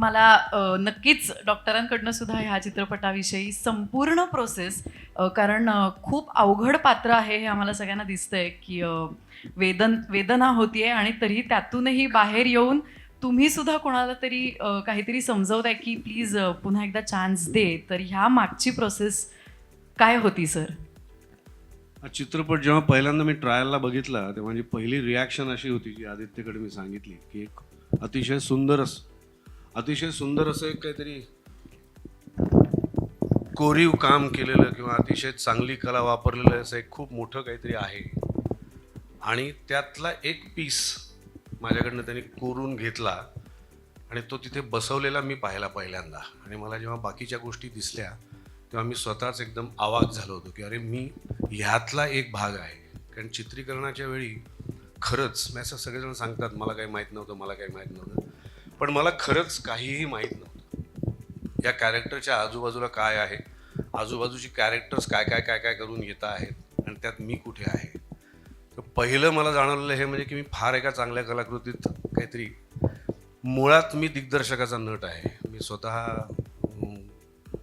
मला नक्कीच डॉक्टरांकडनं सुद्धा ह्या चित्रपटाविषयी संपूर्ण प्रोसेस कारण खूप अवघड पात्र आहे हे आम्हाला सगळ्यांना दिसतंय की वेदन वेदना होतीये आणि तरी त्यातूनही बाहेर येऊन तुम्ही सुद्धा कोणाला तरी काहीतरी समजवताय की प्लीज पुन्हा एकदा चान्स दे तर ह्या मागची प्रोसेस काय होती सर हा चित्रपट जेव्हा पहिल्यांदा मी ट्रायलला बघितला तेव्हा माझी पहिली रिॲक्शन अशी होती जी आदित्यकडे मी सांगितली की एक अतिशय सुंदर अस अतिशय सुंदर असं एक काहीतरी कोरीव काम केलेलं किंवा अतिशय चांगली कला वापरलेलं असं एक खूप मोठं काहीतरी आहे. आणि त्यातला एक पीस माझ्याकडनं त्यांनी कोरून घेतला आणि तो तिथे बसवलेला मी पाहिला पहिल्यांदा. आणि मला जेव्हा बाकीच्या गोष्टी दिसल्या तेव्हा मी स्वतःच एकदम आवाक झालो होतो की अरे मी ह्यातला एक भाग आहे. कारण चित्रीकरणाच्या वेळी खरंच मी असं सगळेजण सांगतात मला काही माहीत नव्हतं मला काही माहीत नव्हतं. पण मला खरंच काहीही माहीत नव्हतं. या कॅरेक्टरच्या आजूबाजूला काय आहे? आजूबाजूची कॅरेक्टर्स काय काय काय काय करून येत आहेत? आणि त्यात मी कुठे आहे? तर पहिलं मला जाणवलेलं हे म्हणजे की मी फार एका चांगल्या कलाकृतीत काहीतरी मुळात मी दिग्दर्शकाचा नट आहे. मी स्वतः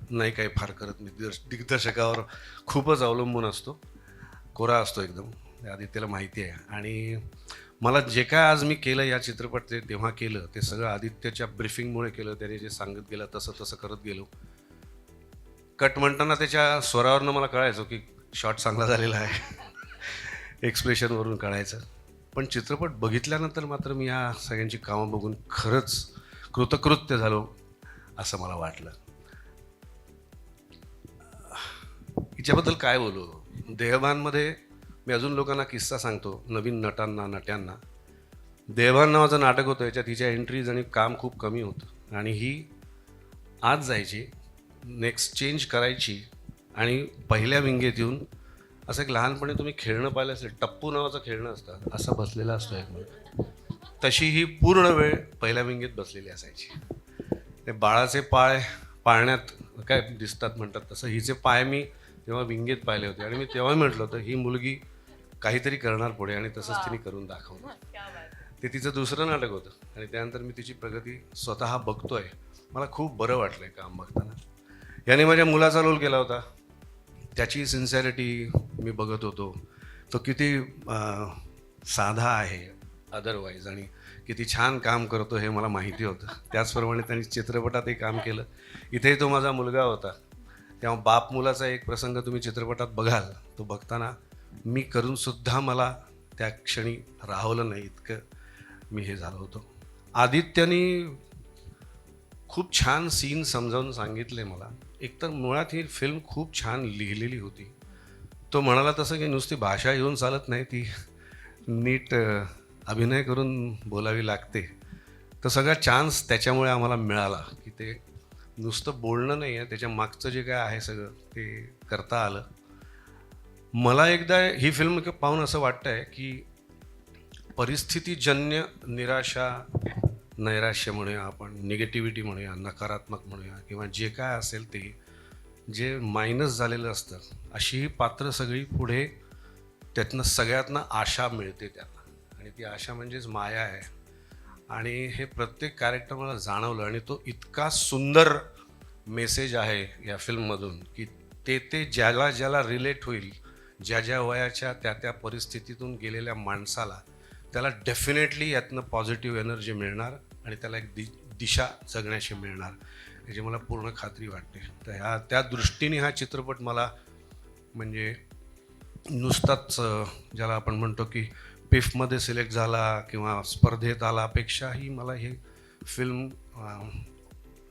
नाही काही फार करत. मी दिग्दर्श दिग्दर्शकावर खूपच अवलंबून असतो. कोरा असतो एकदम. हे आदित्यला माहिती आहे. आणि मला जे काय आज मी केलं या चित्रपट ते तेव्हा केलं ते सगळं आदित्यच्या ब्रिफिंगमुळे केलं त्याने जे सांगत गेलं तसं तसं करत गेलो. कट म्हणताना त्याच्या स्वरावरनं मला कळायचं की शॉट चांगला झालेला आहे. एक्सप्रेशनवरून कळायचं. पण चित्रपट बघितल्यानंतर मात्र मी या सगळ्यांची कामं बघून खरंच कृतकृत्य झालो असं मला वाटलं. हिच्याबद्दल काय बोलू? देहबानमध्ये मी अजून लोकांना किस्सा सांगतो नवीन नटांना नट्यांना. देवान नावाचं नाटक होतं याच्यात हिच्या एंट्रीज आणि काम खूप कमी होतं. आणि ही आज जायची नेक्स्ट चेंज करायची आणि पहिल्या विंगेत येऊन असं एक लहानपणी तुम्ही खेळणं पाहिलं असेल टप्पू नावाचं खेळणं असतं असं बसलेलं असतो एक तशी ही पूर्ण वेळ पहिल्या विंगेत बसलेली असायची. ते बाळाचे पाय पाळण्यात काय दिसतात म्हणतात तसं हिचे पाय मी तेव्हा विंगेत पाहिले होते आणि मी तेव्हा म्हटलं होतं ही मुलगी काहीतरी करणार पुढे आणि तसंच तिने करून दाखवलं ते तिचं दुसरं नाटक होतं. आणि त्यानंतर मी तिची प्रगती स्वतः बघतोय. मला खूप बरं वाटलंय काम बघताना. याने माझ्या मुलाचा रोल केला होता. त्याची सिन्सिअरिटी मी बघत होतो. तो किती साधा आहे अदरवाईज आणि किती छान काम करतो हे मला माहिती होतं. त्याचप्रमाणे त्यांनी चित्रपटातही काम केलं. इथेही तो माझा मुलगा होता. तेव्हा बाप मुलाचा एक प्रसंग तुम्ही चित्रपटात बघाल. तो बघताना मी करूनसुद्धा मला त्या क्षणी राहवलं नाही इतकं मी हे झालो होतो. आदित्यने खूप छान सीन समजावून सांगितले मला. एकतर मुळात ही फिल्म खूप छान लिहिलेली होती. तो म्हणाला तसं की नुसती भाषा येऊन चालत नाही ती नीट अभिनय करून बोलावी लागते. तर सगळा चान्स त्याच्यामुळे आम्हाला मिळाला की ते नुसतं बोलणं नाही आहे त्याच्या मागचं जे काय आहे सगळं ते करता आलं. मला एकदा ही फिल्म पाहून असं वाटतं आहे की परिस्थितीजन्य निराशा नैराश्य म्हणूया आपण निगेटिव्हिटी म्हणूया नकारात्मक म्हणूया किंवा जे काय असेल ते जे मायनस झालेलं असतं अशी ही पात्र सगळी पुढे त्यातनं सगळ्यातनं आशा मिळते त्यांना. आणि ती आशा म्हणजेच माया आहे. आणि हे प्रत्येक कॅरेक्टर मला जाणवलं आणि तो इतका सुंदर मेसेज आहे या फिल्ममधून की ते ते ज्याला ज्याला रिलेट होईल ज्या ज्या वयाच्या त्या त्या परिस्थितीतून गेलेल्या माणसाला त्याला डेफिनेटली यातनं पॉझिटिव्ह एनर्जी मिळणार आणि त्याला एक दि दिशा जगण्याशी मिळणार याची मला पूर्ण खात्री वाटते. तर ह्या त्या दृष्टीने हा चित्रपट मला म्हणजे नुसताच ज्याला आपण म्हणतो की पिफमध्ये सिलेक्ट झाला किंवा स्पर्धेत आलापेक्षाही मला हे फिल्म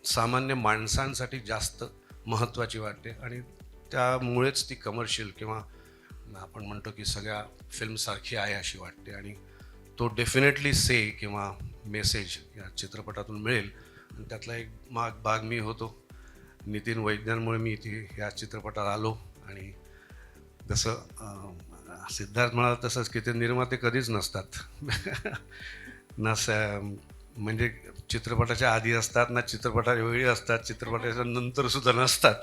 सामान्य माणसांसाठी जास्त महत्त्वाची वाटते. आणि त्यामुळेच ती कमर्शियल किंवा आपण म्हणतो की सगळ्या फिल्मसारखी आहे अशी वाटते. आणि तो डेफिनेटली से किंवा मेसेज या चित्रपटातून मिळेल. आणि त्यातला एक माग भाग मी होतो. नितीन वैज्ञानमुळे मी इथे या चित्रपटात आलो. आणि जसं सिद्धार्थ म्हणाला तसंच की ते निर्माते कधीच नसतात. ना स म्हणजे चित्रपटाच्या आधी असतात ना चित्रपटाच्या वेळी असतात चित्रपटाच्या नंतर सुद्धा नसतात.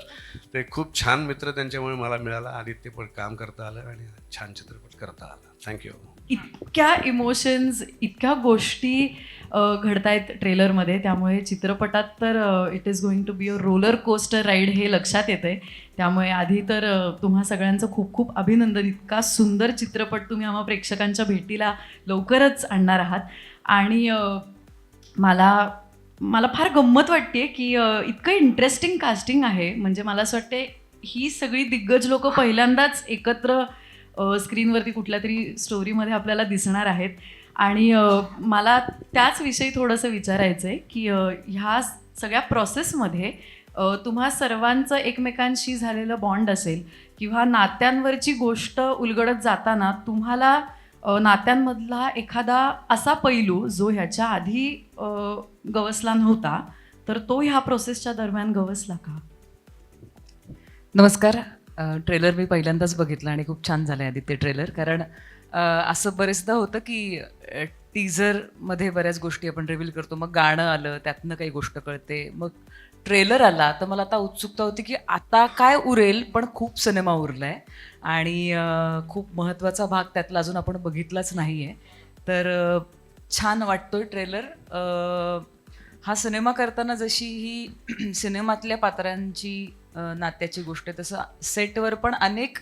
ते खूप छान मित्र त्यांच्यामुळे मला मिळाला. आदित्य पण काम करता आलं आणि छान चित्रपट करता आला. थँक्यू इतक्या इमोशन्स इतक्या गोष्टी घडत घडतायत ट्रेलरमध्ये त्यामुळे चित्रपटात तर it is going to be a roller coaster ride हे लक्षात येतं आहे त्यामुळे आधी तर तुम्हा सगळ्यांचं खूप खूप अभिनंदन. इतका सुंदर चित्रपट तुम्ही आम्हा प्रेक्षकांच्या भेटीला लवकरच आणणार आहात. आणि मला मला फार गंमत वाटते की इतकं इंटरेस्टिंग कास्टिंग आहे. म्हणजे मला असं वाटते ही सगळी दिग्गज लोक पहिल्यांदाच एकत्र स्क्रीनवरती कुठल्या तरी स्टोरीमध्ये आपल्याला दिसणार आहेत. आणि मला त्याच विषयी थोडंसं विचारायचं आहे की ह्या सगळ्या प्रोसेसमध्ये तुम्हा सर्वांचं एकमेकांशी झालेलं बॉन्ड असेल किंवा नात्यांवरची गोष्ट उलगडत जाताना तुम्हाला नात्यांमधला एखादा असा पैलू जो ह्याच्या आधी गवसला नव्हता तर तो ह्या प्रोसेसच्या दरम्यान गवसला का? नमस्कार. ट्रेलर मी पहिल्यांदाच बघितलं आणि खूप छान झालं आहे आदित्य ट्रेलर कारण असं बरेचदा होतं की टीझरमध्ये बऱ्याच गोष्टी आपण रिव्हील करतो. मग गाणं आलं त्यातनं काही गोष्ट कळते. मग ट्रेलर आला तर मला आता उत्सुकता होती की आता काय उरेल पण खूप सिनेमा उरला आहे आणि खूप महत्त्वाचा भाग त्यातला अजून आपण बघितलाच नाही आहे तर छान छान वाटतोय ट्रेलर हा सिनेमा करताना जशी ही सिनेमातल्या पात्रांची नात्याची गोष्ट आहे तसं सेटवर पण अनेक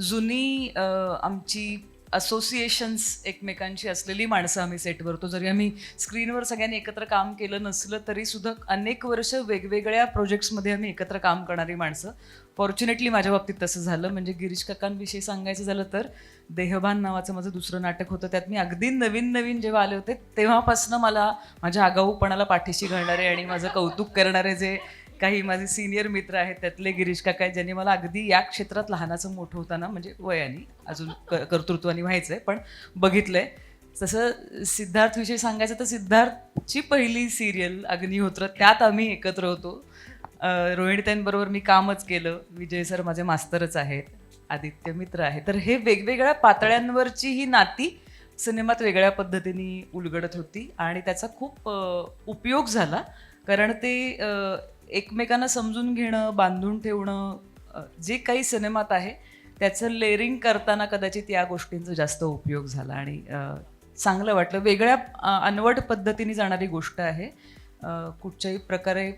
जुनी आमची असोसिएशन्स एकमेकांशी असलेली माणसं आम्ही सेटवर होतो जरी आम्ही स्क्रीनवर सगळ्यांनी एकत्र काम केलं नसलं तरी सुद्धा अनेक वर्ष वेगवेगळ्या प्रोजेक्ट्समध्ये आम्ही एकत्र काम करणारी माणसं. फॉर्च्युनेटली माझ्या बाबतीत तसं झालं. म्हणजे गिरीश काकांविषयी सांगायचं झालं तर देहभान नावाचं माझं दुसरं नाटक होतं. त्यात मी अगदी नवीन नवीन जेव्हा आले होते तेव्हापासनं मला माझ्या आगाऊपणाला पाठीशी घालणारे आणि माझं कौतुक करणारे जे काही माझे सिनियर मित्र आहेत त्यातले गिरीश काका ज्यांनी मला अगदी या क्षेत्रात लहानाचं मोठं होताना म्हणजे वयाने अजून क कर्तृत्वाने व्हायचं आहे पण बघितलंय. तसं सिद्धार्थविषयी सांगायचं तर सिद्धार्थची पहिली सिरियल अग्निहोत्र त्यात आम्ही एकत्र होतो. रोहिणीताईंबरोबर मी कामच केलं. विजय सर माझे मास्तरच आहेत आदित्य मित्र आहे तर हे वेगवेगळ्या पातळ्यांवरची ही नाती सिनेमात वेगळ्या पद्धतीने उलगडत होती आणि त्याचा खूप उपयोग झाला. कारण ते एकमेकांना समजून घेणं बांधून ठेवणं जे काही सिनेमात आहे त्याचं लेअरिंग करताना कदाचित या गोष्टींचा जास्त उपयोग झाला. आणि चांगलं वाटलं. वेगळ्या अनवट पद्धतीने जाणारी गोष्ट आहे. कुठच्याही प्रकारे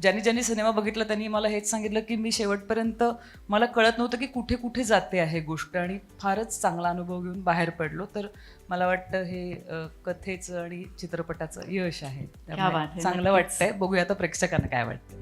ज्यांनी ज्यांनी सिनेमा बघितला त्यांनी मला हेच सांगितलं की मी शेवटपर्यंत मला कळत नव्हतं की कुठे कुठे जाते आहे गोष्ट आणि फारच चांगला अनुभव घेऊन बाहेर पडलो. तर मला वाटतं हे कथेचं आणि चित्रपटाचं यश आहे. चांगलं. वाटतंय. बघूया आता प्रेक्षकांना काय वाटतं.